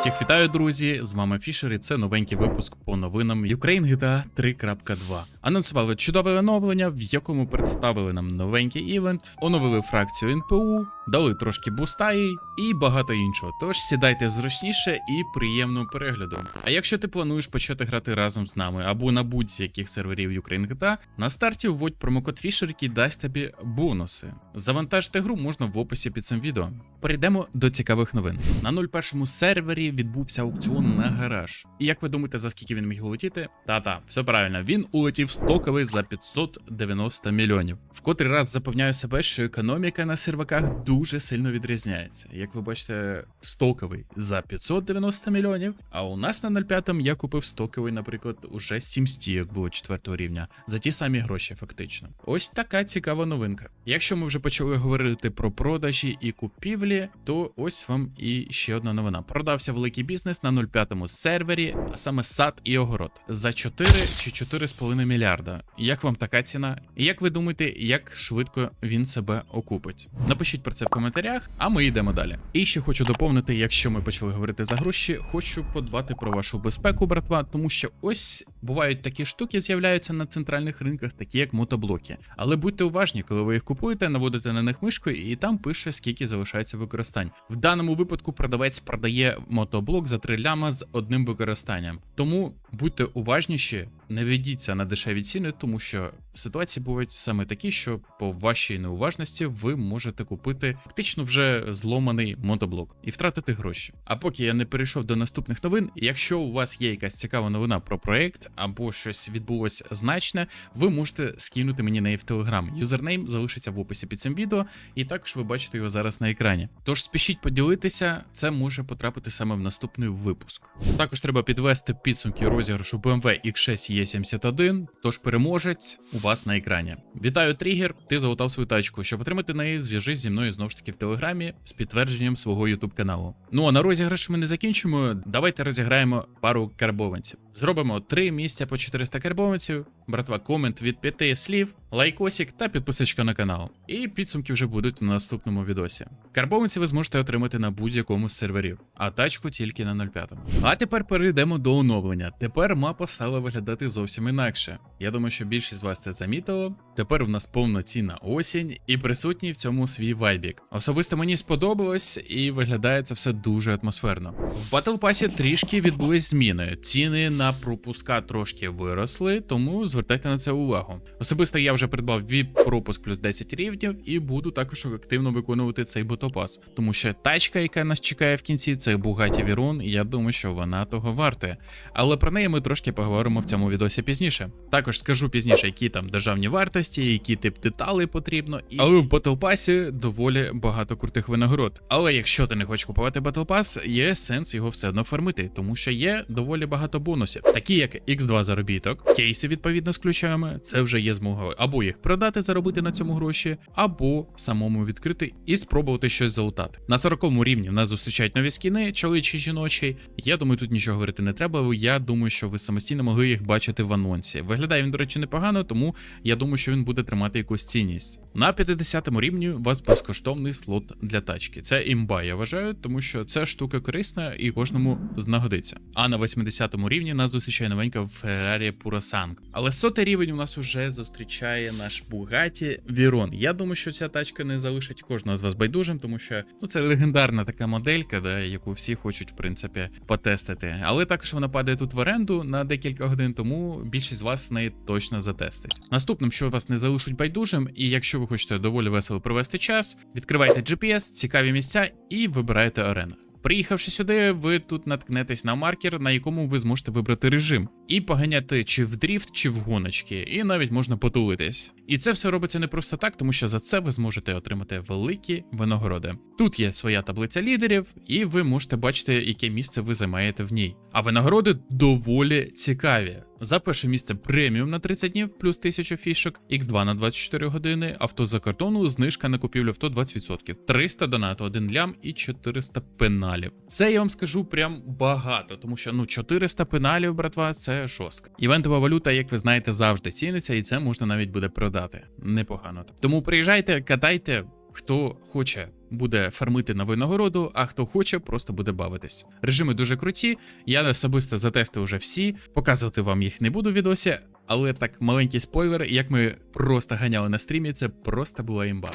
Всіх вітаю, друзі! З вами Фішер, і це новенький випуск по новинам Ukraine GTA 3.2. Анонсували чудове оновлення, в якому представили нам новенький івент, оновили фракцію НПУ, дали трошки буста їй і багато іншого. Тож сідайте зручніше і приємного перегляду. А якщо ти плануєш почати грати разом з нами або на будь-з яких серверів Ukraine GTA, на старті вводь промокод Fisher, який дасть тобі бонуси. Завантажити гру можна в описі під цим відео. Перейдемо до цікавих новин. На 01 сервері відбувся аукціон на гараж. І як ви думаєте, за скільки він міг улетіти? Та-та, все правильно, він улетів стоковий за 590 мільйонів. В котрий раз запевняю себе, що економіка на серваках дуже сильно відрізняється. Як ви бачите, стоковий за 590 мільйонів. А у нас на 05 я купив стоковий, наприклад, уже 7 стійок було 4 рівня за ті самі гроші, фактично. Ось така цікава новинка. Якщо ми вже почали говорити про продажі і купівлі, то ось вам і ще одна новина. Продався великий бізнес на 05 сервері, а саме сад і огород за 4 чи 4,5 мільярда. Як вам така ціна? І як ви думаєте, як швидко він себе окупить? Напишіть про це коментарях, а ми йдемо далі. І ще хочу доповнити, якщо ми почали говорити за гроші, хочу подбати про вашу безпеку, братва, тому що ось бувають такі штуки, з'являються на центральних ринках, такі як мотоблоки. Але будьте уважні, коли ви їх купуєте, наводите на них мишкою, і там пише, скільки залишається використань. В даному випадку продавець продає мотоблок за 3 ляма з одним використанням. Тому будьте уважніші, не ведіться на дешеві ціни, тому що ситуації бувають саме такі, що по вашій неуважності ви можете купити фактично вже зломаний мотоблок і втратити гроші. А поки я не перейшов до наступних новин, якщо у вас є якась цікава новина про проект або щось відбулося значне, ви можете скинути мені неї в телеграм. Юзернейм залишиться в описі під цим відео, і також ви бачите його зараз на екрані. Тож спішіть поділитися, це може потрапити саме в наступний випуск. Також треба підвести підсумки розіграшу BMW X6 E71, тож переможець у вас на екрані. Вітаю, Трігер! Ти залутав свою тачку. Щоб отримати неї, зв'яжись зі мною знову ж таки в телеграмі з підтвердженням свого ютуб каналу. Ну а на розіграш ми не закінчимо. Давайте розіграємо пару карбованців. Зробимо три місця по 400 карбованців. Братва, комент від 5 слів, лайкосик та підписочка на канал. І підсумки вже будуть в наступному відосі. Карбованці ви зможете отримати на будь-якому з серверів, а тачку тільки на 05. А тепер перейдемо до оновлення. Тепер мапа стала виглядати зовсім інакше. Я думаю, що більшість з вас це замітило. Тепер в нас повноцінна осінь і присутній в цьому свій вайбік. Особисто мені сподобалось і виглядає це все дуже атмосферно. В Battle трішки відбулись зміни. Ціни на пропуска трошки виросли, тому звертайте на це увагу. Особисто я вже придбав VIP пропуск плюс 10 рівнів і буду також активно виконувати цей ботопас, тому що тачка, яка нас чекає в кінці, це Bugatti Veyron, і я думаю, що вона того варте. Але про неї ми трошки поговоримо в цьому відосі пізніше. Також скажу пізніше, які там державні вартості, які тип деталей потрібно. І... Але в Battle Pass доволі багато крутих винагород. Але якщо ти не хочеш купувати Battle Pass, є сенс його все одно фармити, тому що є доволі багато бонусів, такі як X2 заробіток, кейси відповідно з ключами. Це вже є змога або їх продати, заробити на цьому гроші, або самому відкрити і спробувати щось залутати. На 40-му рівні нас зустрічають нові скіни, чоловічі жіночі. Я думаю, тут нічого говорити не треба, я думаю, що ви самостійно могли їх бачити в анонсі. Виглядає він, до речі, непогано, тому я думаю, що він буде тримати якусь цінність. На 50 рівні у вас безкоштовний слот для тачки. Це імба, я вважаю, тому що ця штука корисна і кожному знагодиться. А на 80 рівні нас зустрічає новенька Ferrari Purasang. Але сотий рівень у нас уже зустрічає наш Bugatti Veyron. Я думаю, що ця тачка не залишить кожного з вас байдужим, тому що ну це легендарна така моделька, да, яку всі хочуть в принципі потестити. Але також вона падає тут в оренду на декілька годин, тому більшість з вас неї точно затестить. Наступним, що вас не залишить байдужим, і якщо ви хочете доволі весело провести час, відкривайте GPS, цікаві місця і вибираєте арену. Приїхавши сюди, ви тут наткнетесь на маркер, на якому ви зможете вибрати режим, і поганяти чи в дріфт, чи в гоночки, і навіть можна потулитись. І це все робиться не просто так, тому що за це ви зможете отримати великі винагороди. Тут є своя таблиця лідерів, і ви можете бачити, яке місце ви займаєте в ній. А винагороди доволі цікаві. За перше місце преміум на 30 днів плюс 1000 фішок, X2 на 24 години, авто за картону, знижка на купівлю авто 20%, 300 донату, 1 лям і 400 пеналів. Це я вам скажу прям багато, тому що ну 400 пеналів, братва, це жорстко. Івентова валюта, як ви знаєте, завжди ціниться, і це можна навіть буде продати. Непогано. Тому приїжджайте, катайте, хто хоче буде фармити на винагороду, а хто хоче, просто буде бавитись. Режими дуже круті. Я особисто затестив уже всі. Показувати вам їх не буду в відосі, але так маленький спойлер, як ми просто ганяли на стрімі, це просто була імба.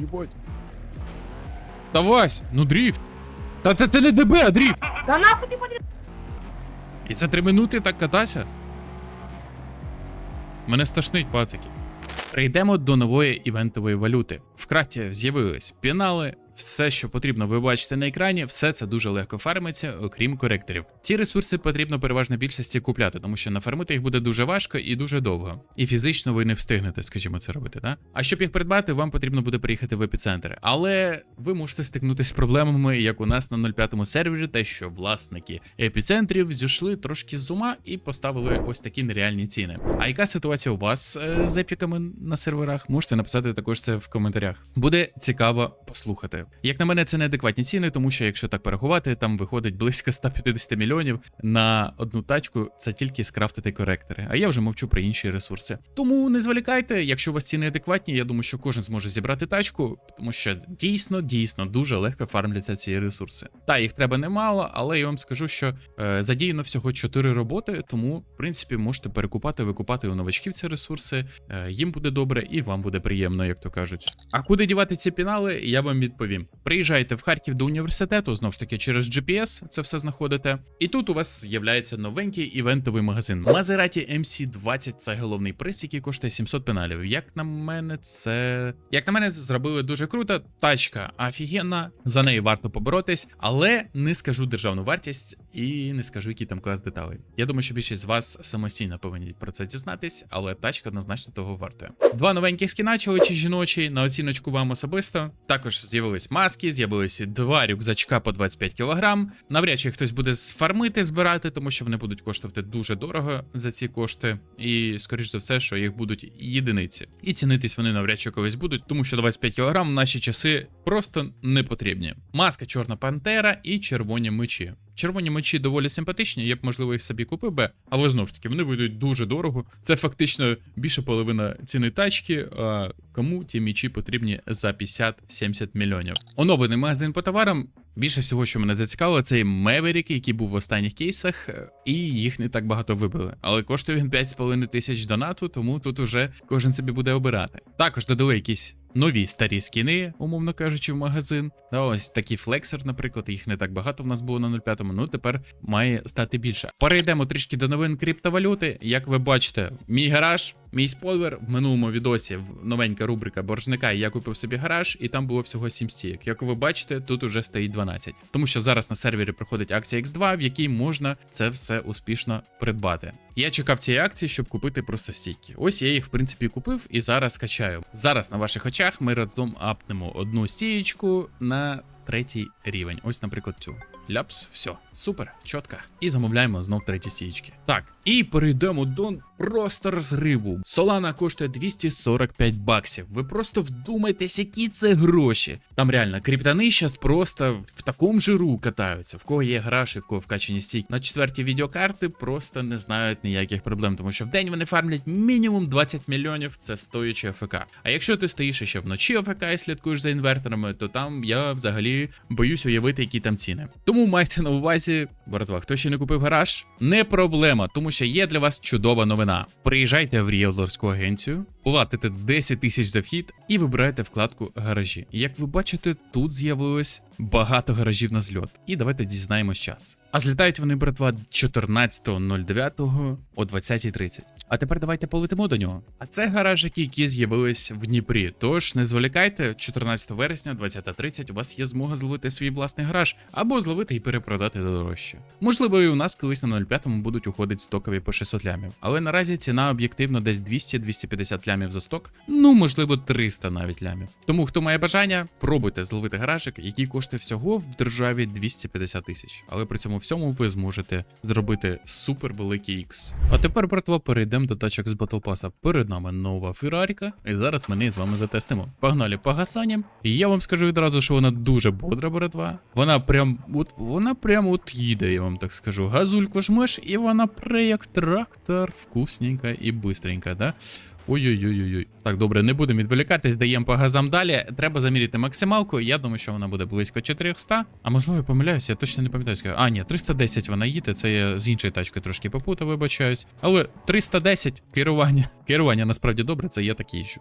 Єбать. Та Вась, ну дріфт. Та це, це не ДБ, а дріфт. Да нахуй? І за три минути так кататися? Мене стошнить, пацики. Прийдемо до нової івентової валюти. В крафті з'явились пінали. Все, що потрібно, ви бачите на екрані, все це дуже легко фармиться, окрім коректорів. Ці ресурси потрібно переважно більшості купляти, тому що нафармити їх буде дуже важко і дуже довго. І фізично ви не встигнете, скажімо, це робити, да? А щоб їх придбати, вам потрібно буде приїхати в епіцентр. Але ви можете стикнутися з проблемами, як у нас на 0.5 сервері, те, що власники епіцентрів зійшли трошки з ума і поставили ось такі нереальні ціни. А яка ситуація у вас е, з епіками на серверах? Можете написати також це в коментарях. Буде цікаво послухати. Як на мене, це неадекватні ціни, тому що якщо так порахувати, там виходить близько 150 мільйонів на одну тачку. Це тільки скрафтити коректори. А я вже мовчу про інші ресурси. Тому не зволікайте, якщо у вас ціни адекватні, я думаю, що кожен зможе зібрати тачку, тому що дійсно, дійсно дуже легко фармляться ці ресурси. Та їх треба немало, але я вам скажу, що е, задіяно всього 4 роботи, тому в принципі можете перекупати, викупати у новачків ці ресурси. Е, їм буде добре і вам буде приємно, як то кажуть. А куди дівати ці пінали, я вам відповім. Приїжджаєте в Харків до університету, знов ж таки через GPS це все знаходите. І тут у вас з'являється новенький івентовий магазин. Maserati MC20 це головний приз, який коштує 700 пеналів. Як на мене, це як на мене, зробили дуже круто. Тачка офігенна, за неї варто поборотись, але не скажу державну вартість і не скажу, який там клас деталей. Я думаю, що більшість з вас самостійно повинні про це дізнатись, але тачка однозначно того вартує. Два новеньких скіна, чоловічі жіночі, на оціночку вам особисто. Також з'явились маски, з'явилися два рюкзачка по 25 кг. Навряд чи хтось буде фармити, збирати, тому що вони будуть коштувати дуже дорого за ці кошти. І скоріш за все, що їх будуть єдиниці. І цінитись вони навряд чи колись будуть, тому що 25 кг в наші часи просто не потрібні. Маска Чорна Пантера і червоні мечі. Червоні мечі доволі симпатичні, я б можливо їх собі купив би, але знову ж таки вони вийдуть дуже дорого. Це фактично більше половина ціни тачки. А кому ті мечі потрібні за 50-70 мільйонів? Оновлений магазин по товарам. Більше всього, що мене зацікавило, це Меверік, який був в останніх кейсах, е, і їх не так багато вибили. Але коштує він 5,5 тисяч донату, тому тут уже кожен собі буде обирати. Також додали якісь нові старі скіни, умовно кажучи, в магазин. Да, ось такий флексер, наприклад, їх не так багато в нас було на 0,5, ну тепер має стати більше. Перейдемо трішки до новин криптовалюти. Як ви бачите, мій гараж, мій спойлер в минулому відосі новенька рубрика боржника. Я купив собі гараж, і там було всього 7 стійок. Як ви бачите, тут уже стоїть 12. Тому що зараз на сервері проходить акція X2, в якій можна це все успішно придбати. Я чекав цієї акції, щоб купити просто стійки. Ось я їх в принципі купив і зараз качаю. Зараз на ваших очах ми разом апнемо одну стієчку на третій рівень. Ось, наприклад, цю. Ляпс, все, супер, чітко. І замовляємо знов треті стієчки. Так, і перейдемо до просто розриву. Солана коштує 245 баксів. Ви просто вдумайтесь, які це гроші. Там реально криптани зараз просто в такому жиру катаються. В кого є граші, в кого вкачані стійки. На четвертій відеокарти просто не знають ніяких проблем, тому що в день вони фармлять мінімум 20 мільйонів. Це стоячи АФК. А якщо ти стоїш ще вночі АФК і слідкуєш за інверторами, то там я взагалі боюсь уявити, які там ціни. Тому майте на увазі, братва, хто ще не купив гараж, не проблема, тому що є для вас чудова новина. Приїжджайте в ріелторську агенцію, платите 10 тисяч за вхід і вибираєте вкладку гаражі. Як ви бачите, тут з'явилось багато гаражів на зльот. І давайте дізнаємось час. А злітають вони, братва, 14.09 о 20.30. А тепер давайте полетимо до нього. А це гаражики, які з'явились в Дніпрі. Тож не зволікайте, 14 вересня, 20.30 у вас є змога зловити свій власний гараж або зловити і перепродати дорожче. Можливо, і у нас колись на 0,5 будуть уходити стокові по 600 лямів, але наразі ціна об'єктивно десь 200-250 лямів за сток, ну можливо 300 навіть лямів. Тому хто має бажання, пробуйте зловити гаражик, який коштує всього в державі 250 тисяч. Але при цьому всьому ви зможете зробити супер великий ікс. А тепер, братва, перейдемо до тачок з Pass. Перед нами нова Ферраріка, і зараз ми неї з вами затестимо. Погнали по гасанням. І я вам скажу відразу, що вона дуже бодра, братва. Вона прям от вона прям от їде, я вам так скажу. Газульку жмеш, і вона пре як трактор, вкусненька і бистренька, да? Ой-ой-ой-ой. Так, добре, не будемо відволікатись, даємо по газам далі. Треба заміряти максималку. Я думаю, що вона буде близько 400. А можливо, я помиляюся, я точно не пам'ятаю. А, ні, 310 вона їде. Це я з іншої тачки трошки попутав, вибачаюсь. Але 310 керування. Керування насправді добре, це я так їжджу.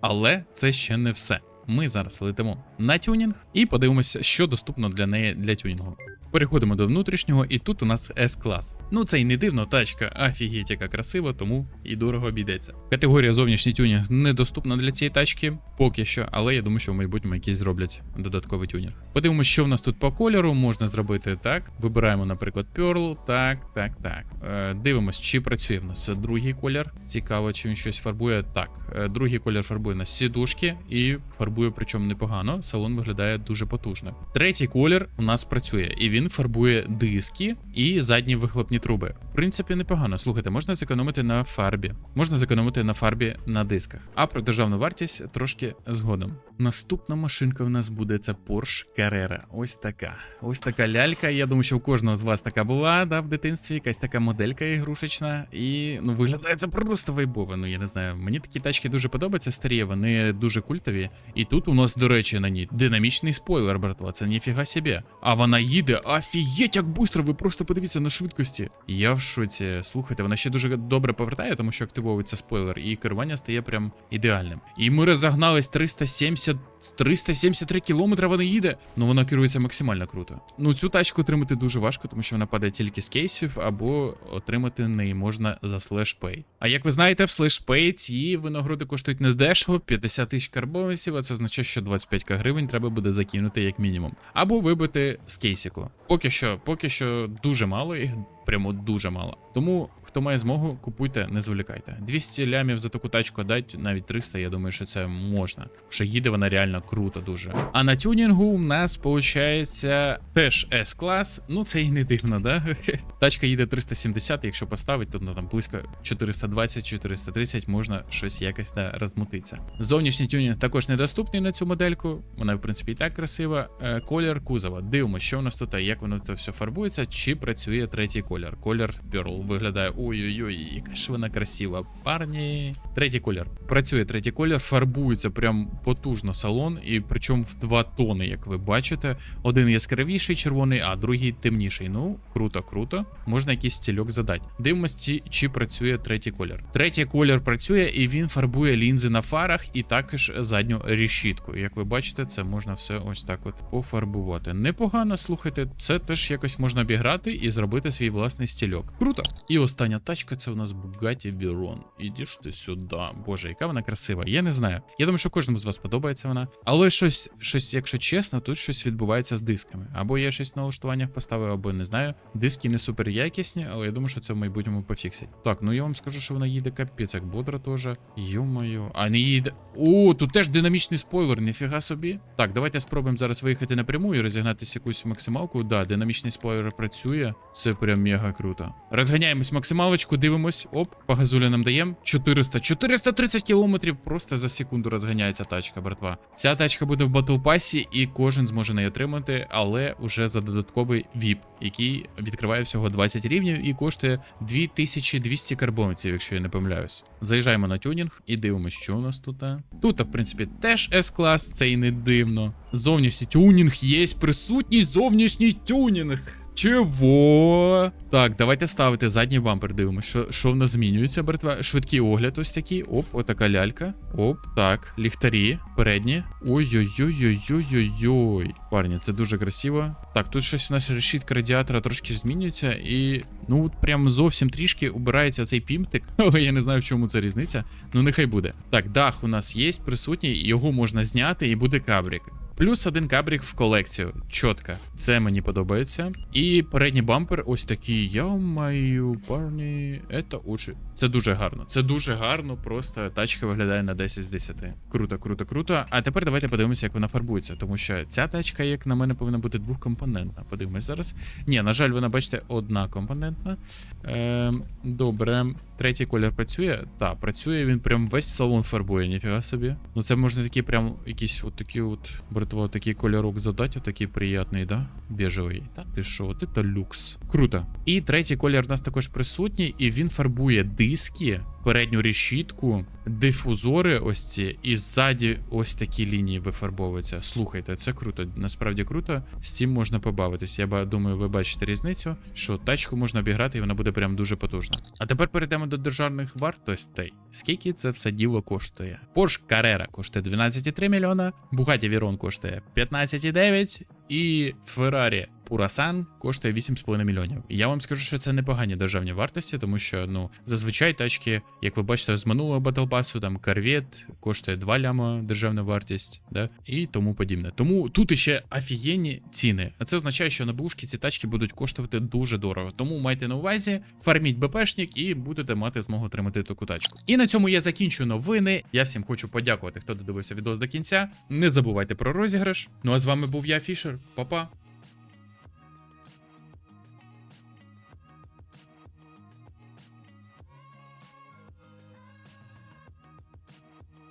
Але це ще не все. Ми зараз летимо на тюнінг і подивимося, що доступно для неї для тюнінгу. Переходимо до внутрішнього, і тут у нас S-клас. Ну це й не дивно, тачка офігеть, яка красива, тому і дорого обійдеться. Категорія зовнішній тюнінг недоступна для цієї тачки поки що, але я думаю, що в майбутньому якісь зроблять додатковий тюнінг. Подивимося, що в нас тут по кольору можна зробити так. Вибираємо, наприклад, Pearl. Так, так, так. Е, дивимось, чи працює в нас другий колір. Цікаво, чи він щось фарбує. Так, е, другий колір фарбує на сідушки і фарбує, причому непогано. Салон виглядає дуже потужно. Третій колір у нас працює, і він фарбує диски і задні вихлопні труби. В принципі, непогано. Слухайте, можна зекономити на фарбі, можна зекономити на фарбі на дисках. А про державну вартість трошки згодом. Наступна машинка в нас буде це Porsche Carrera. Ось така. Ось така лялька. Я думаю, що у кожного з вас така була, да, в дитинстві, якась така моделька ігрушечна. І ну виглядає це просто вайбово. Ну я не знаю. Мені такі тачки дуже подобаються, старі, вони дуже культові. І тут у нас, до речі, на ній динамічний спойлер, братва. Це ніфіга собі. А вона їде, офігеть, як быстро, ви просто подивіться на швидкості. Я в шоці. Слухайте, вона ще дуже добре повертає, тому що активовується спойлер, і керування стає прям ідеальним. І ми розогнались 370 373 кілометри вона їде, ну вона керується максимально круто. Ну цю тачку отримати дуже важко, тому що вона падає тільки з кейсів, або отримати неї можна за слешпей. А як ви знаєте, в слешпей ці винагороди коштують не дешево, 50 тисяч карбонців, а це означає, що 25к гривень треба буде закинути як мінімум. Або вибити з кейсіку. Поки що, поки що дуже мало їх. Прямо дуже мало. Тому хто має змогу, купуйте, не зволікайте. 200 лямів за таку тачку дать, навіть 300, я думаю, що це можна. Що їде вона реально круто дуже. А на тюнінгу у нас виходить теж S-клас. Ну це і не дивно, да? Тачка їде 370, якщо поставить, то ну, там близько 420-430 можна щось якось да, розмутитися. Зовнішній тюнінг також недоступний на цю модельку. Вона, в принципі, і так красива. Е, Колір кузова. Дивимося, що у нас тут, як воно то все фарбується, чи працює третій колір. Колір Pearl виглядає ой-ой-ой, яка ж вона красива. Парні. Третій колір. Працює третій колір, фарбується прям потужно салон, і причому в два тони, як ви бачите. Один яскравіший червоний, а другий темніший. Ну, круто, круто. Можна якийсь стільок задати. Дивимось, чи, працює третій колір. Третій колір працює, і він фарбує лінзи на фарах і також задню решітку. Як ви бачите, це можна все ось так от пофарбувати. Непогано, слухайте, це теж якось можна обіграти і зробити свій власний стільок. Круто. І остання тачка це у нас Bugatti Veyron. Ідеш ти сюди. Боже, яка вона красива. Я не знаю. Я думаю, що кожному з вас подобається вона. Але щось, щось, якщо чесно, тут щось відбувається з дисками. Або я щось на налаштуваннях поставив, або не знаю. Диски не супер якісні, але я думаю, що це в майбутньому пофіксять. Так, ну я вам скажу, що вона їде капець, як бодро теж. Йо-моє. А не їде. О, тут теж динамічний спойлер, ніфіга собі. Так, давайте спробуємо зараз виїхати напряму і розігнатися якусь максималку. Да, динамічний спойлер працює. Це прям мега круто. Розганяємось максималочку, дивимось. Оп, по газулі нам даємо. 400. 430 кілометрів просто за секунду розганяється тачка, братва. Ця тачка буде в батл пасі, і кожен зможе неї отримати, але уже за додатковий VIP, який відкриває всього 20 рівнів і коштує 2200 карбонців, якщо я не помиляюсь. Заїжджаємо на тюнінг і дивимося, що у нас тут. Тут, в принципі, теж S-клас, це і не дивно. Зовнішній тюнінг є, присутній зовнішній тюнінг. Чого? Так, давайте ставити задній бампер. Дивимося, що, що в нас змінюється, братва. Швидкий огляд ось такий. Оп, отака лялька. Оп, так, ліхтарі, передні. Ой-ой-ой-ой-ой-ой-ой. Парні, це дуже красиво. Так, тут щось у нас решітка радіатора трошки змінюється, і ну от прям зовсім трішки убирається цей пімптик. Я не знаю, в чому це різниця. Ну нехай буде. Так, дах у нас є присутній, його можна зняти, і буде кабрик. Плюс один кабрик в колекцію. Чітко. Це мені подобається. І передній бампер ось такий. Я маю парні. Це очі. Це дуже гарно. Це дуже гарно. Просто тачка виглядає на 10 з 10. Круто, круто, круто. А тепер давайте подивимося, як вона фарбується. Тому що ця тачка, як на мене, повинна бути двохкомпонентна. Подивимось зараз. Ні, на жаль, вона, бачите, одна компонентна. Ем, добре. Третій колір працює. Так, працює він прям весь салон фарбує, ніфіга собі. Ну це можна такі прям якісь от такі от братва, такий кольорок задати, такий приятний, да? Біжевий. Та ти що, от це люкс. Круто. І третій колір у нас також присутній, і він фарбує диски передню решітку, дифузори ось ці, і ззаді ось такі лінії вифарбовуються. Слухайте, це круто, насправді круто. З цим можна побавитись. Я думаю, ви бачите різницю, що тачку можна обіграти, і вона буде прям дуже потужна. А тепер перейдемо до державних вартостей. Скільки це все діло коштує? Porsche Carrera коштує 12,3 мільйона, Bugatti Veyron коштує 15,9 і Ferrari Purasan коштує 8,5 мільйонів. І я вам скажу, що це непогані державні вартості, тому що ну зазвичай тачки, як ви бачите, з минулого Pass, там Corvette коштує 2 ляма державна вартість, да, і тому подібне. Тому тут іще офігенні ціни. А це означає, що на бушки ці тачки будуть коштувати дуже дорого. Тому майте на увазі, фарміть БПшник і будете мати змогу отримати таку тачку. І на цьому я закінчу новини. Я всім хочу подякувати, хто додивився відео до кінця. Не забувайте про розіграш. Ну а з вами був я, Фішер. Па-па.